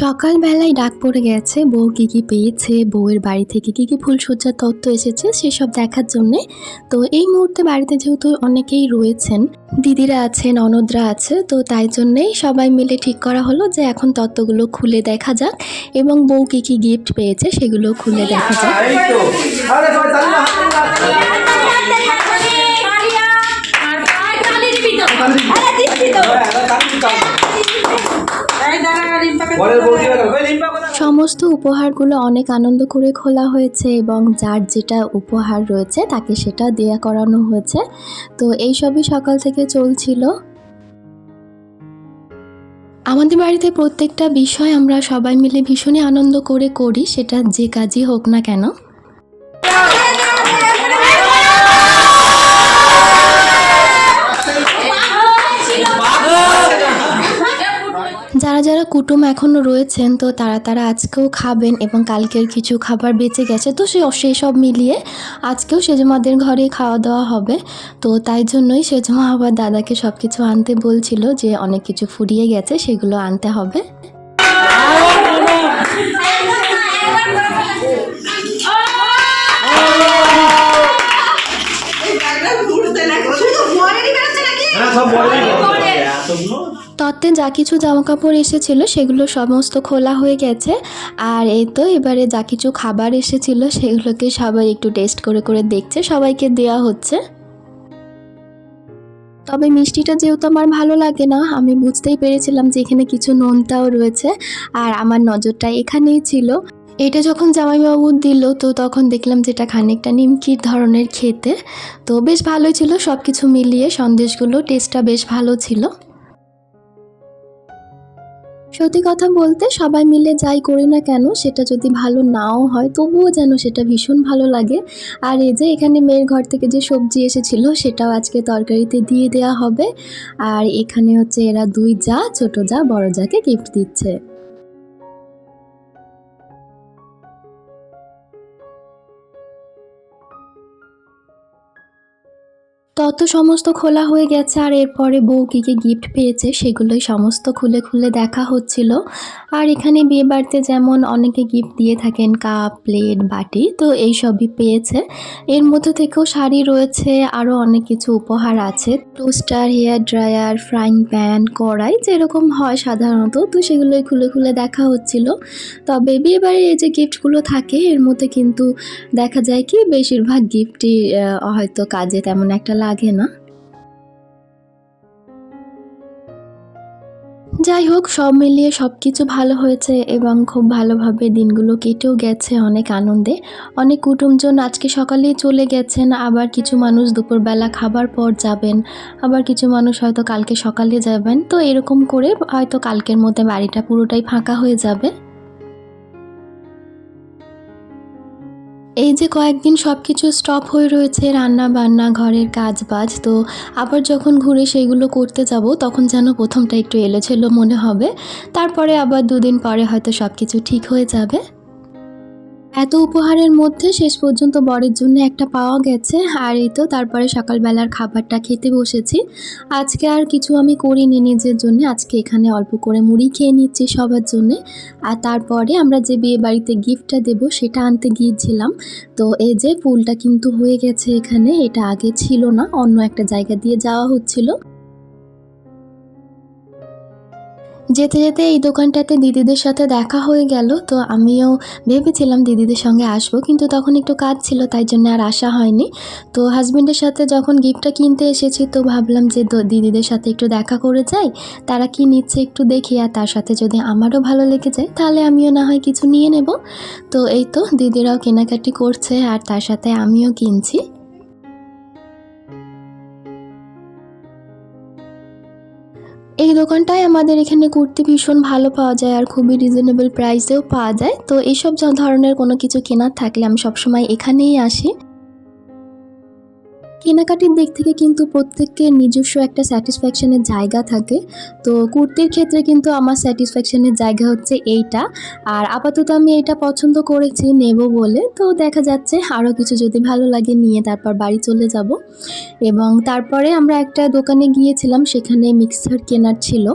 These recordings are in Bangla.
সকালবেলায় ডাক পড়ে গেছে বউ কী কী পেয়েছে বউয়ের বাড়ি থেকে কী কী ফুলসজ্জার তত্ত্ব এসেছে সেসব দেখার জন্যে। তো এই মুহূর্তে বাড়িতে যেহেতু অনেকেই রয়েছেন দিদিরা আছেন অনদরা আছে তো তাই জন্যেই সবাই মিলে ঠিক করা হলো যে এখন তত্ত্বগুলো খুলে দেখা যাক এবং বউ কী কী গিফট পেয়েছে সেগুলো খুলে দেখা যাক। আরে সমস্ত উপহারগুলো অনেক আনন্দ করে খোলা হয়েছে এবং যার যেটা উপহার রয়েছে তাকে সেটা দেয়া করানো হয়েছে। তো এই সবই সকাল থেকে চলছিল। আমাদের বাড়িতে প্রত্যেকটা বিষয় আমরা সবাই মিলে ভীষণই আনন্দ করে করি সেটা যে কাজই হোক না কেন। যারা কুটুম এখনও রয়েছেন, তো তারা তারা আজকেও খাবেন এবং কালকের কিছু খাবার বেঁচে গেছে। তো সে সেই সব মিলিয়ে আজকেও সেজমাদের ঘরে খাওয়া দাওয়া হবে। তো তাই জন্যই সেজমা আবার দাদাকে সব কিছু আনতে বলছিল যে অনেক কিছু ফুরিয়ে গেছে, সেগুলো আনতে হবে। তত্ত্বে যা কিছু জামাকাপড় এসেছিল সেগুলো সমস্ত খোলা হয়ে গেছে। আর এই তো এবারে যা কিছু খাবার এসেছিল সেগুলোকে সবাই একটু টেস্ট করে করে দেখছে, সবাইকে দেওয়া হচ্ছে। তবে মিষ্টিটা যেহেতু আমার ভালো লাগে না, আমি বুঝতেই পেরেছিলাম যে এখানে কিছু নোনতাও রয়েছে। আর আমার নজরটা এখানেই ছিল। এটা যখন জামাইবাবু দিল তো তখন দেখলাম যেটা খানিকটা নিমকির ধরনের খেতে। তো বেশ ভালোই ছিল সব কিছু মিলিয়ে সন্দেশগুলো, টেস্টটা বেশ ভালো ছিল। সত্যি কথা বলতে সবাই মিলে যাই করি না কেন, সেটা যদি ভালো নাও হয় তবুও যেন সেটা ভীষণ ভালো লাগে। আর এই যে এখানে মেয়ের ঘর থেকে যে সবজি এসেছিল, সেটাও আজকে তরকারিতে দিয়ে দেওয়া হবে। আর এখানে হচ্ছে এরা দুই যা, ছোট যা, বড় যাকে গিফট দিচ্ছে। তত সমস্ত খোলা হয়ে গেছে আর এরপরে বউ কী কী গিফট পেয়েছে সেগুলোই সমস্ত খুলে খুলে দেখা হচ্ছিল। আর এখানে বিয়ে বাড়িতে যেমন অনেকে গিফট দিয়ে থাকেন কাপ প্লেট বাটি, তো এই সবই পেয়েছে। এর মধ্যে থেকেও শাড়ি রয়েছে, আরও অনেক কিছু উপহার আছে। Toaster hair dryer frying pan কড়াই যেরকম হয় সাধারণত, তো সেগুলোই খুলে খুলে দেখা হচ্ছিল। তবে বিয়ে বাড়ির এই যে গিফটগুলো থাকে, এর মধ্যে কিন্তু দেখা যায় কি, বেশিরভাগ গিফটই হয়তো কাজে তেমন একটা লাগে না। যাই হোক, সব মিলিয়ে সব কিছু ভালো হয়েছে এবং খুব ভালোভাবে দিনগুলো কেটেও গেছে অনেক আনন্দে। অনেক কুটুমজন আজকে সকালেই চলে গেছেন, আবার কিছু মানুষ দুপুরবেলা খাবার পর যাবেন, আবার কিছু মানুষ হয়তো কালকে সকালে যাবেন। তো এরকম করে হয়তো কালকের মধ্যে বাড়িটা পুরোটাই ফাঁকা হয়ে যাবে। এই যে কয়েকদিন সব কিছু স্টপ হয়ে রয়েছে রান্না বান্না ঘরের কাজ বাজ তো আবার যখন ঘুরে সেইগুলো করতে যাব, তখন যেন প্রথমটা একটু এলোছিল মনে হবে। তারপরে আবার দুদিন পরে হয়তো সব কিছু ঠিক হয়ে যাবে। এত উপহারের মধ্যে শেষ পর্যন্ত বরের জন্য একটা পাওয়া গেছে। আর এই তো তারপরে সকালবেলার খাবারটা খেতে বসেছি। আজকে আর কিছু আমি করিনি নিজের জন্য। আজকে এখানে অল্প করে মুড়ি খেয়ে নিচ্ছি সবার জন্য। আর তারপরে আমরা যে বিয়ে বাড়িতে গিফটটা দেব সেটা আনতে গিয়েছিলাম। তো এই যে ফুলটা কিন্তু হয়ে গেছে এখানে। এটা আগে ছিল না, অন্য একটা জায়গা দিয়ে যাওয়া হচ্ছিল। যেতে যেতে এই দোকানটাতে দিদিদের সাথে দেখা হয়ে গেল, তো আমিও ভেবেছিলাম দিদিদের সঙ্গে আসব, কিন্তু তখন একটু কাজ ছিল, তাই জন্য আর আসা হয়নি। তো হাজবেন্ডের সাথে যখন গিফটটা কিনতে এসেছি, তো ভাবলাম যে দিদিদের সাথে একটু দেখা করে যাই, তারা কি নিচ্ছে একটু দেখি, আর তার সাথে যদি আমারও ভালো লেগে যায়, তাহলে আমিও না হয় কিছু নিয়ে নেব। তো এই তো দিদিরাও কেনাকাটি করছে, আর তার সাথে আমিও কিনছি। এই দোকানটায় আমাদের এখানে কুর্তি ভীষণ ভালো পাওয়া যায় আর খুবই রিজনেবল প্রাইসেও পাওয়া যায়। তো এইসব ধরনের কোনো কিছু কেনার থাকলে আমি সবসময় এখানেই আসি। কেনাকাটির দিক থেকে কিন্তু প্রত্যেকের নিজস্ব একটা স্যাটিসফ্যাকশনের জায়গা থাকে। তো কুর্তির ক্ষেত্রে কিন্তু আমার স্যাটিসফ্যাকশনের জায়গা হচ্ছে এইটা। আর আপাতত আমি এইটা পছন্দ করেছি নেব বলে। তো দেখা যাচ্ছে আরও কিছু যদি ভালো লাগে নিয়ে তারপর বাড়ি চলে যাব। এবং তারপরে আমরা একটা দোকানে গিয়েছিলাম, সেখানে মিক্সার কেনার ছিল।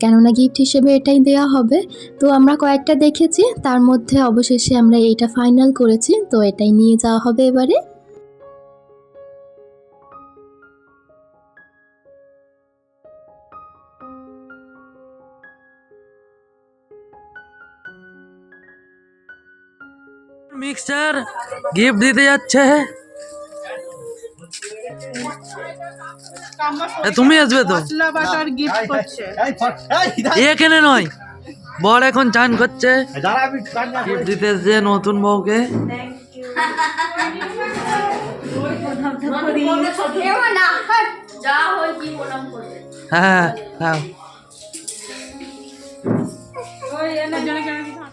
কেননা গিফট হিসেবে এটাই দেওয়া হবে। তো আমরা কয়েকটা দেখেছি, তার মধ্যে অবশেষে আমরা এইটা ফাইনাল করেছি। তো এটাই নিয়ে যাওয়া হবে এবারে। মিক্সচার গিফট দিতে যাচ্ছে। এ, তুমি আসবে তো? এখানে নয়। বর এখন চান করছে। গিফট দিতে এসছে নতুন বউকে। হ্যাঁ হ্যাঁ।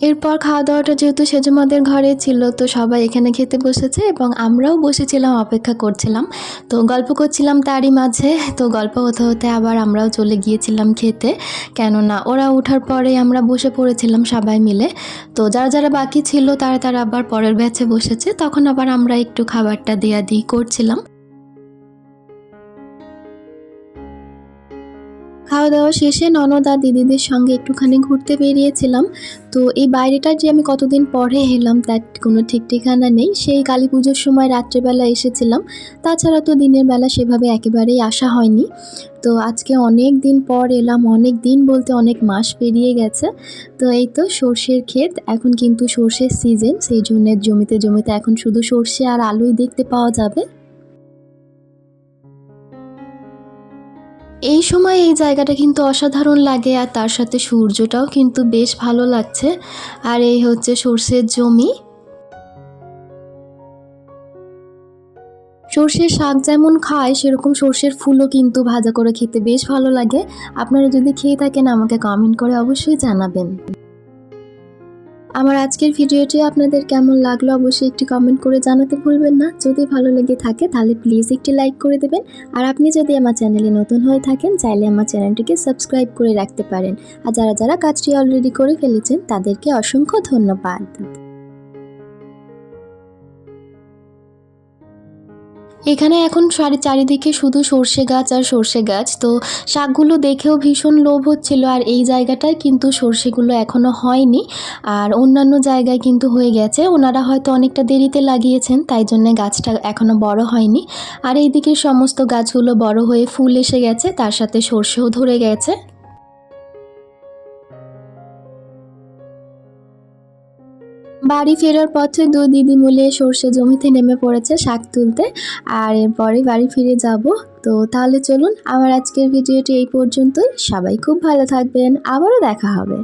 এরপর খাওয়া দাওয়াটা যেহেতু সেজমাদের ঘরে ছিল, তো সবাই এখানে খেতে বসেছে এবং আমরাও বসেছিলাম, অপেক্ষা করছিলাম। তো গল্প করছিলাম তারই মাঝে, তো গল্প হতে হতে আবার আমরাও চলে গিয়েছিলাম খেতে। কেননা ওরা ওঠার পরে আমরা বসে পড়েছিলাম সবাই মিলে। তো যারা যারা বাকি ছিল, তারা তারা আবার পরের ব্যাচে বসেছে, তখন আবার আমরা একটু খাবারটা দেয়া দিই করছিলাম। খাওয়া দাওয়া শেষে ননদ আর দিদিদের সঙ্গে একটুখানি ঘুরতে বেরিয়েছিলাম। তো এই বাইরেটা যে আমি কতদিন পরে এলাম, তার কোনো ঠিক ঠিকানা নেই। সেই কালী পুজোর সময় রাত্রেবেলা এসেছিলাম। তাছাড়া তো দিনের বেলা সেভাবে একেবারেই আসা হয়নি। তো আজকে অনেক দিন পর এলাম, অনেক দিন বলতে অনেক মাস পেরিয়ে গেছে। তো এই তো সর্ষের ক্ষেত, এখন কিন্তু সর্ষের সিজন সেই জন্য জমিতে জমিতে এখন শুধু সর্ষে আর আলুই দেখতে পাওয়া যাবে। এই সময় এই জায়গাটা কিন্তু অসাধারণ লাগে আর তার সাথে সূর্যটাও কিন্তু বেশ ভালো লাগছে। আর এই হচ্ছে সর্ষের জমি। সর্ষের শাক যেমন খায়, সেরকম সর্ষের ফুলও কিন্তু ভাজা করে খেতে বেশ ভালো লাগে। আপনারা যদি খেয়ে থাকেন, আমাকে কমেন্ট করে অবশ্যই জানাবেন। আমার আজকের ভিডিওটি আপনাদের কেমন লাগল অবশ্যই একটি কমেন্ট করে জানাতে ভুলবেন না। যদি ভালো লেগে থাকে, তাহলে প্লিজ একটি লাইক করে দেবেন। আর আপনি যদি আমার চ্যানেলে নতুন হয়ে থাকেন, চাইলে আমার চ্যানেলটিকে সাবস্ক্রাইব করে রাখতে পারেন। আর যারা যারা কাজটি অলরেডি করে ফেলেছেন, তাদেরকে অসংখ্য ধন্যবাদ। এখানে এখন চারি চারিদিকে শুধু সর্ষে গাছ আর সর্ষে গাছ। তো শাকগুলো দেখেও ভীষণ লোভ হচ্ছিল আর এই জায়গাটায় কিন্তু সর্ষেগুলো এখনও হয়নি। আর অন্যান্য জায়গায় কিন্তু হয়ে গেছে। ওনারা হয়তো অনেকটা দেরিতে লাগিয়েছেন, তাই জন্য গাছটা এখনও বড় হয়নি। আর এই দিকের সমস্ত গাছগুলো বড় হয়ে ফুল এসে গেছে, তার সাথে সর্ষেও ধরে গেছে। বাড়ি ফেরার পথে দু দিদি মিলে সর্ষে জমিতে নেমে পড়েছে শাক তুলতে। আর এরপরে বাড়ি ফিরে যাব। তো তাহলে চলুন, আমার আজকের ভিডিওটি এই পর্যন্তই। সবাই খুব ভালো থাকবেন। আবারও দেখা হবে।